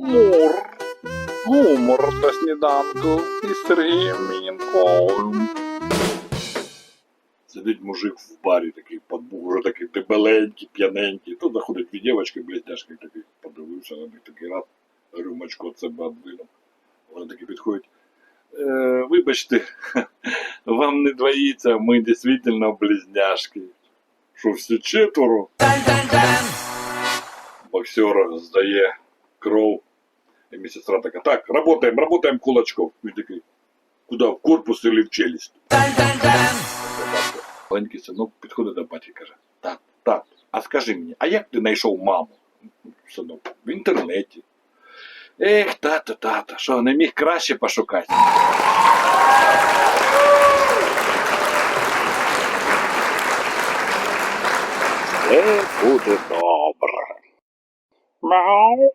Мур. Гумор на сніданку із Сергієм Мінковим. Сидить мужик в барі такий, подбух, уже такий дебеленький, п'яненький. Тут заходить дві дівчатки, блядяшки, такий подивився на них такий раз, рюмочку от себе обвинув. Вони такі підходять. Е, вибачте, вам не двоїться, ми дійсно близняшки. Що всі четверо? Боксер здає кров. І медсестра така, так, работаем, работаем кулачком. Він такий, куди, в корпус или в челюсть? Маленький синок підходить до батька і каже, так, так, а скажи мені, а як ти знайшов маму? Синок, в інтернеті. Ех, тато, тато, що, не міг краще пошукати? Все буде добре. Мяу.